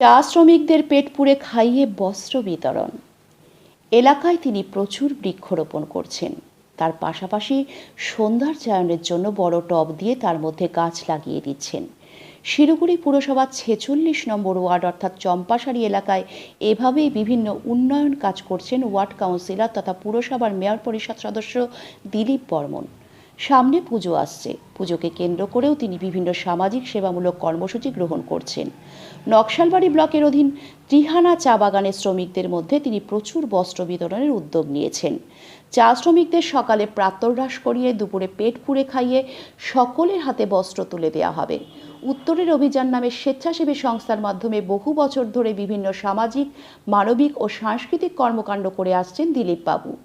চা শ্রমিকদের পেট পুড়ে খাইয়ে বস্ত্র বিতরণ। এলাকায় তিনি প্রচুর বৃক্ষরোপণ করছেন। তার পাশাপাশি সন্ধ্যার চায়নের জন্য বড় টব দিয়ে তার মধ্যে গাছ লাগিয়ে দিচ্ছেন। শিলিগুড়ি পুরসভার ছেচল্লিশ নম্বর ওয়ার্ড অর্থাৎ চম্পাশাড়ি এলাকায় এভাবেই বিভিন্ন উন্নয়ন কাজ করছেন ওয়ার্ড কাউন্সিলর তথা পুরসভার মেয়র পরিষদ সদস্য দিলীপ বর্মন। সামনে পুজো আসছে। পুজোকে কেন্দ্র করেও তিনি বিভিন্ন সামাজিক সেবামূলক কর্মসূচি গ্রহণ করছেন। নকশালবাড়ি ব্লকের অধীন ত্রিহানা চা বাগানের শ্রমিকদের মধ্যে তিনি প্রচুর বস্ত্র বিতরণের উদ্যোগ নিয়েছেন। চা শ্রমিকদের সকালে প্রাতরাশ করিয়ে দুপুরে পেট পুড়ে খাইয়ে সকলের হাতে বস্ত্র তুলে দেওয়া হবে। উত্তরের অভিযান নামে স্বেচ্ছাসেবী সংস্থার মাধ্যমে বহু বছর ধরে বিভিন্ন সামাজিক, মানবিক ও সাংস্কৃতিক কর্মকাণ্ড করে আসছেন দিলীপ বাবু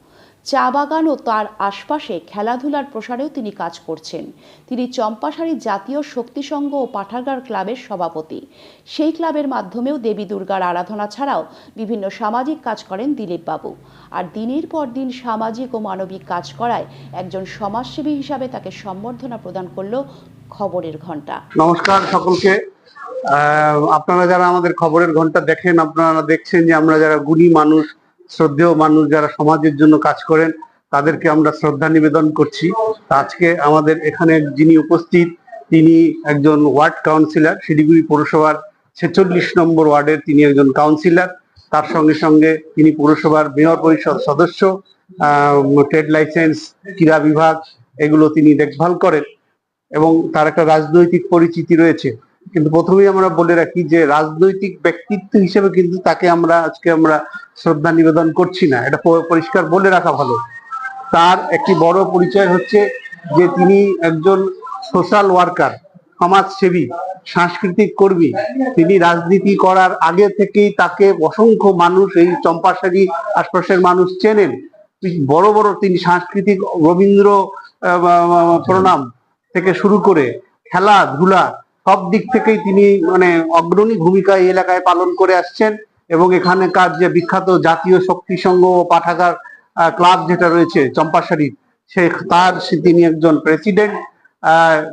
চা বাগান ও তার আশপাশে খেলাধুলার প্রসারেও তিনি কাজ করছেন। তিনি চম্পাশাড়ি জাতীয় শক্তি সংঘ ও পাঠাগার ক্লাবের সভাপতি। সেই ক্লাবের মাধ্যমেও দেবী দুর্গার আরাধনা ছাড়াও বিভিন্ন সামাজিক কাজ করেন দিলীপবাবু। আর দিনের পর দিন সামাজিক ও মানবিক কাজ করায় একজন সমাজসেবী হিসাবে তাকে সম্বর্ধনা প্রদান করল খবরের ঘণ্টা নমস্কার সকলকে। আপনারা যারা আমাদের খবরের ঘণ্টা দেখেন, আপনারা দেখছেন যে আমরা যারা গুণী মানুষ শ্রদ্ধেয় মানুষ যারা সমাজের জন্য কাজ করেন, তাদেরকে আমরা শ্রদ্ধা নিবেদন করছি। আজকে আমাদের এখানে যিনি উপস্থিত, তিনি একজন ওয়ার্ড কাউন্সিলর, শিলিগুড়ি পৌরসভার ছেচল্লিশ নম্বর ওয়ার্ডের তিনি একজন কাউন্সিলর। তার সঙ্গে সঙ্গে তিনি পৌরসভার মেয়র পরিষদ সদস্য ট্রেড লাইসেন্স, ক্রীড়া বিভাগ, এগুলো তিনি দেখভাল করেন। এবং তার একটা রাজনৈতিক পরিচিতি রয়েছে। কিন্তু প্রথমেই আমরা বলে রাখি যে রাজনৈতিক ব্যক্তিত্ব হিসেবে কিন্তু তাকে আমরা আজকে আমরা শ্রদ্ধা নিবেদন করছি না। এটা পরিষ্কার বলে রাখা ভালো। তার একটি বড় পরিচয় হচ্ছে যে তিনি একজন সোশ্যাল ওয়ার্কার সমাজসেবী, সাংস্কৃতিক কর্মী। তিনি রাজনীতি করার আগে থেকেই তাকে অসংখ্য মানুষ এই চম্পাশাড়ি আশপাশের মানুষ চেনেন। বড় বড় তিনি সাংস্কৃতিক রবীন্দ্র প্রণাম থেকে শুরু করে খেলাধুলা সব দিক থেকেই তিনি মানে অগ্রণী ভূমিকা এই এলাকায় পালন করে আসছেন এবং এখানকার যে বিখ্যাত জাতীয় শক্তি সংঘ ও পাঠাগার ক্লাব যেটা রয়েছে চম্পাশাড়ির, সে তার তিনি একজন প্রেসিডেন্ট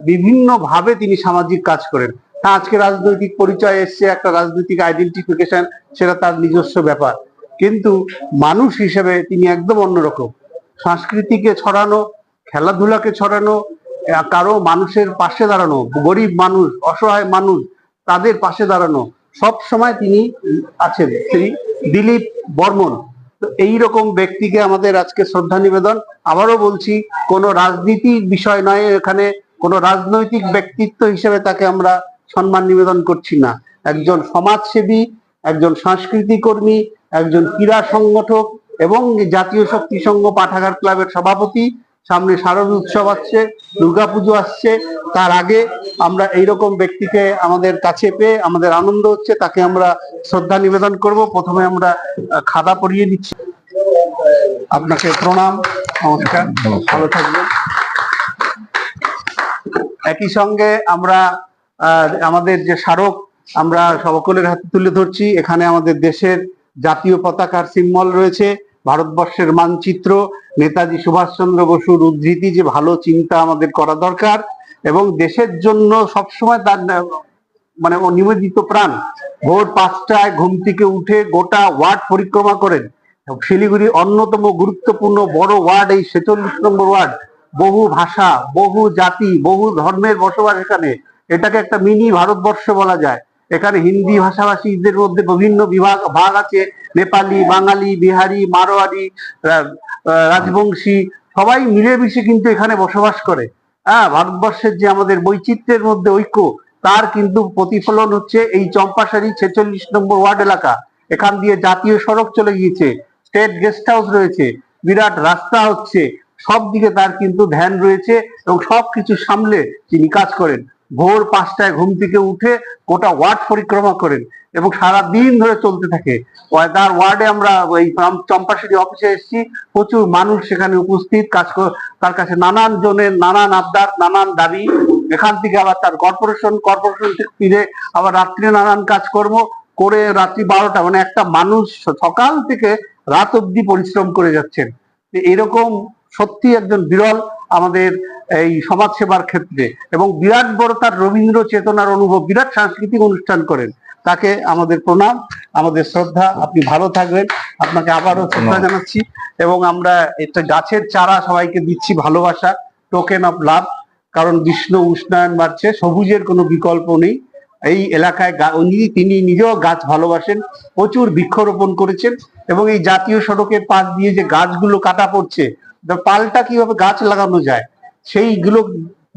বিভিন্ন ভাবে তিনি সামাজিক কাজ করেন। হ্যাঁ আজকে রাজনৈতিক পরিচয় এসছে, একটা রাজনৈতিক আইডেন্টিফিকেশন সেটা তার নিজস্ব ব্যাপার। কিন্তু মানুষ হিসেবে তিনি একদম অন্যরকম। সংস্কৃতিকে ছড়ানো, খেলাধুলাকে ছড়ানো কারও মানুষের পাশে দাঁড়ানো, গরিব মানুষ, অসহায় মানুষ, তাদের পাশে দাঁড়ানো, সব সময় তিনি আছেন, শ্রী দিলীপ বর্মন। তো এইরকম ব্যক্তিকে আমাদের আজকে শ্রদ্ধা নিবেদন। আবারও বলছি, কোনো রাজনীতির বিষয় নয় এখানে, কোনো রাজনৈতিক ব্যক্তিত্ব হিসেবে তাকে আমরা সম্মান নিবেদন করছি না। একজন সমাজসেবী, একজন সংস্কৃতি কর্মী, একজন ক্রীড়া সংগঠক এবং জাতীয় শক্তি সংঘ পাঠাগার ক্লাবের সভাপতি সামনে শারদ উৎসব আসছে, দুর্গাপুজো আসছে। তার আগে আমরা এইরকম ব্যক্তিকে আমাদের কাছে পেয়ে আমাদের আনন্দ হচ্ছে, তাকে আমরা শ্রদ্ধা নিবেদন করব। প্রথমে আমরা খাদা পরিয়ে দিচ্ছি আপনাকে প্রণাম, নমস্কার, ভালো থাকবেন। একই সঙ্গে আমরা আমাদের যে স্মারক, আমরা সকলের হাতে তুলে ধরছি। এখানে আমাদের দেশের জাতীয় পতাকার সিম্বল রয়েছে। ভারতবর্ষের মানচিত্র, নেতাজি সুভাষচন্দ্র বসুর উদ্ধৃতি যে ভালো চিন্তা আমাদের করা দরকার এবং দেশের জন্য সবসময় তার মানে নিবেদিত প্রাণ। ভোর পাঁচটায় ঘুম থেকে উঠে গোটা ওয়ার্ড পরিক্রমা করেন। শিলিগুড়ি অন্যতম গুরুত্বপূর্ণ বড় ওয়ার্ড, এই ছেচল্লিশ নম্বর ওয়ার্ড। বহু ভাষা, বহু জাতি, বহু ধর্মের বসবাস এখানে। এটাকে একটা মিনি ভারতবর্ষ বলা যায়। এখানে হিন্দি ভাষাভাষীদের মধ্যে বিভিন্ন বিভাগ, ভাগ আছে। নেপালি, বাঙালি, বিহারি, মারোয়ারি রাজবংশী, সবাই মিলেমিশে কিন্তু এখানে বসবাস করে। হ্যাঁ ভারতবর্ষের যে আমাদের বৈচিত্র্যের মধ্যে ঐক্য, তার কিন্তু প্রতিফলন হচ্ছে এই চম্পাশাড়ি ছেচল্লিশ নম্বর ওয়ার্ড এলাকা। এখান দিয়ে জাতীয় সড়ক চলে গিয়েছে, স্টেট গেস্ট হাউস রয়েছে, বিরাট রাস্তা হচ্ছে সব দিকে তার কিন্তু ধ্যান রয়েছে এবং সবকিছু সামলে তিনি কাজ করেন। ভোর পাঁচটায় ঘুম থেকে উঠে গোটা ওয়ার্ড পরিক্রমা করেন এবং সারা দিন ধরে চলতে থাকে। ওয়া- তার ওয়ার্ডে আমরা ওই চম- চম্পাশাড়ি অফিসে এসেছি। প্রচুর মানুষ সেখানে উপস্থিত। কাজ তার কাছে নানান জনের নানান আবদার, নানান দাবি। এখান থেকে আবার তার কর্পোরেশন কর্পোরেশন থেকে ফিরে আবার রাত্রে নানান কাজকর্ম করে রাত্রি বারোটা মানে একটা মানুষ সকাল থেকে রাত অব্দি পরিশ্রম করে যাচ্ছেন। এরকম সত্যি একজন বিরল আমাদের এই সমাজ সেবার ক্ষেত্রে এবং বিরাট বড় তার রবীন্দ্র চেতনার অনুভব বিরাট সাংস্কৃতিক অনুষ্ঠান করেন। তাকে আমাদের প্রণাম আমাদের শ্রদ্ধা আপনি ভালো থাকবেন। আপনাকে আবারও শ্রদ্ধা জানাচ্ছি এবং আমরা একটা গাছের চারা সবাইকে দিচ্ছি ভালোবাসা টোকেন অফ লাভ কারণ বিষ্ণু উষ্ণায়ন বাড়ছে সবুজের কোনো বিকল্প নেই। এই এলাকায় তিনি নিজেও গাছ ভালোবাসেন প্রচুর বৃক্ষরোপণ করেছেন এবং এই জাতীয় সড়কের পাশ দিয়ে যে গাছগুলো কাটা পড়ছে পাল্টা কীভাবে গাছ লাগানো যায়? সেইগুলো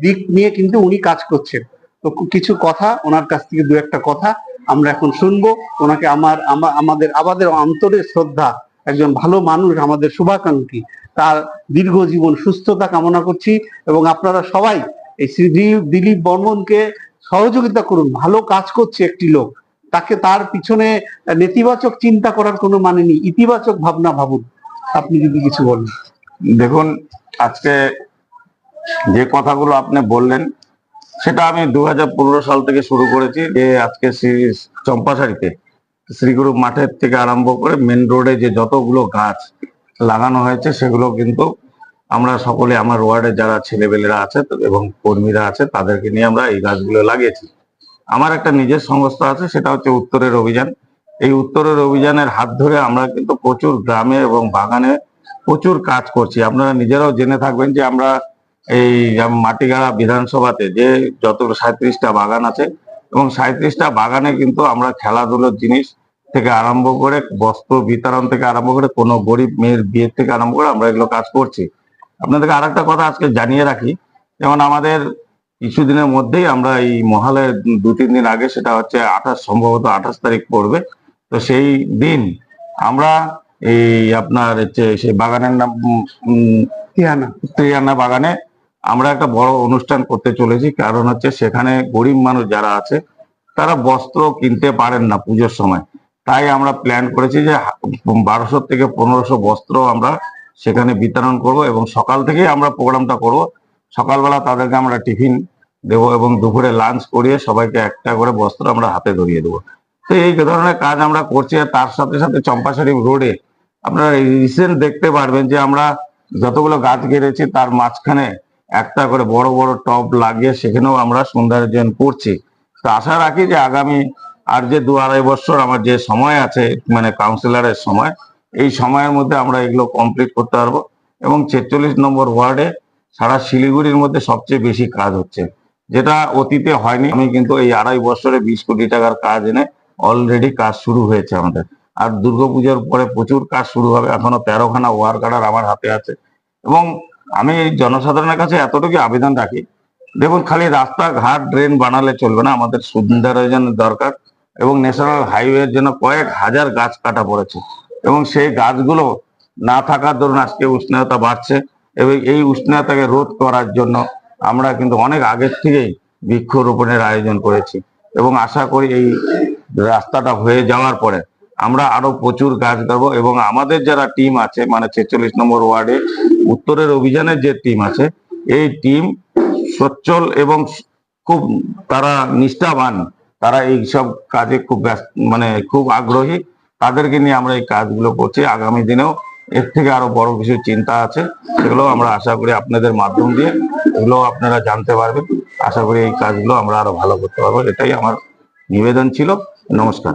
দিক নিয়ে কিন্তু উনি কাজ করছেন। তো কিছু কথা, ওনার কাছ থেকে দু একটা কথা আমরা এখন শুনব। ওনাকে আমার আমাদের আমাদের অন্তরের শ্রদ্ধা, একজন ভালো মানুষ, আমাদের শুভাকাঙ্ক্ষী। তার দীর্ঘ জীবন সুস্থতা কামনা করছি এবং আপনারা সবাই এই শ্রী দিলীপ বর্মনকে সহযোগিতা করুন। ভালো কাজ করছে একটি লোক। তাকে তার পিছনে নেতিবাচক চিন্তা করার কোনো মানে নেই। ইতিবাচক ভাবনা ভাবুন। আপনি যদি কিছু বলেন। দেখুন, আজকে যে কথাগুলো আপনি বললেন, সেটা আমি দু হাজার পনেরো সাল থেকে শুরু করেছি। যে আজকে শ্রী চম্পাশাড়িতে, শ্রীগুরু মাঠের থেকে আরম্ভ করে মেন রোডে যে যতগুলো গাছ লাগানো হয়েছে, সেগুলো কিন্তু আমরা সকলে, আমার ওয়ার্ডে যারা ছেলেবেলেরা আছে এবং কর্মীরা আছে, তাদেরকে নিয়ে আমরা এই গাছগুলো লাগিয়েছি। আমার একটা নিজের সংস্থা আছে, সেটা হচ্ছে উত্তরের অভিযান। এই উত্তরের অভিযানের হাত ধরে আমরা কিন্তু প্রচুর গ্রামে এবং বাগানে প্রচুর কাজ করছি। আপনারা নিজেরাও জেনে থাকবেন যে আমরা এই মাটিগাড়া বিধানসভাতে যে যত সাঁত্রিশটা বাগান আছে এবং সাঁত্রিশটা বাগানে কিন্তু আমরা খেলাধুলোর জিনিস থেকে আরম্ভ করে বস্ত্র বিতরণ থেকে আরম্ভ করে কোনো গরিব মেয়ের বিয়ের থেকে আরম্ভ করে আমরা এগুলো কাজ করছি। আপনাদেরকে আর একটা কথা আজকে জানিয়ে রাখি যেমন আমাদের কিছুদিনের মধ্যেই আমরা এই মহালয়ের দু তিন দিন আগে সেটা হচ্ছে আঠাশ সম্ভবত আঠাশ তারিখ পড়বে। তো সেই দিন আমরা এই আপনার হচ্ছে সেই বাগানের নাম উম, ত্রিয়ানা বাগানে আমরা একটা বড় অনুষ্ঠান করতে চলেছি। কারণ হচ্ছে সেখানে গরিব মানুষ যারা আছে, তারা বস্ত্র কিনতে পারেন না পুজোর সময়। তাই আমরা প্ল্যান করেছি যে বারোশো থেকে পনেরোশো বস্ত্র আমরা সেখানে বিতরণ করব এবং সকাল থেকেই আমরা প্রোগ্রামটা করব। সকালবেলা তাদেরকে আমরা টিফিন দেবো এবং দুপুরে লাঞ্চ করিয়ে সবাইকে একটা করে বস্ত্র আমরা হাতে ধরিয়ে দেবো। তো এই ধরনের কাজ আমরা করছি তার সাথে সাথে চম্পাশাড়ি রোডে আপনারা রিসেন্ট দেখতে পারবেন যে আমরা যতগুলো গাছ গেড়েছি, তার মাঝখানে একটা করে বড় বড় টব লাগিয়ে সেখানেও আমরা সৌন্দর্যায়ন করছি। তো আশা রাখি যে আগামী আর যে দু আড়াই বছর আমার যে সময় আছে মানে কাউন্সিলরের সময়, এই সময়ের মধ্যে আমরা এগুলো কমপ্লিট করতে পারব এবং ছেচল্লিশ নম্বর ওয়ার্ডে সারা শিলিগুড়ির মধ্যে সবচেয়ে বেশি কাজ হচ্ছে। যেটা অতীতে হয়নি, আমি কিন্তু এই আড়াই বছরে বিশ কোটি টাকার কাজ এনে অলরেডি কাজ শুরু হয়েছে আমাদের। আর দুর্গাপূজার পরে প্রচুর কাজ শুরু হবে, এখনও তেরোখানা ওয়ার্ক অর্ডার আমার হাতে আছে। এবং আমি জনসাধারণের কাছে এতটুকু আবেদন রাখি, দেখুন খালি রাস্তা ঘাট ড্রেন বানালে চলবে না, আমাদের সুন্দরায়নের দরকার এবং ন্যাশনাল হাইওয়ের জন্য কয়েক হাজার গাছ কাটা পড়েছে এবং সেই গাছগুলো না থাকার দরুন আজকে উষ্ণতা বাড়ছে এবং এই উষ্ণতাকে রোধ করার জন্য আমরা কিন্তু অনেক আগের থেকেই বৃক্ষরোপণের আয়োজন করেছি এবং আশা করি এই রাস্তাটা হয়ে যাওয়ার পরে আমরা আরও প্রচুর গাছ দেবো এবং আমাদের যারা টিম আছে মানে ছেচল্লিশ নম্বর ওয়ার্ডে, উত্তরের অভিযানের যে টিম আছে, এই টিম সচ্ছল এবং খুব তারা নিষ্ঠাবান। তারা এই সব কাজে খুব ব্যস্ত মানে খুব আগ্রহী। তাদেরকে নিয়ে আমরা এই কাজগুলো করছি। আগামী দিনেও এর থেকে আরও বড় কিছু চিন্তা আছে সেগুলো আমরা আশা করি আপনাদের মাধ্যম দিয়ে এগুলো আপনারা জানতে পারবেন। আশা করি এই কাজগুলো আমরা আরও ভালো করতে পারব, এটাই আমার নিবেদন ছিল। নমস্কার।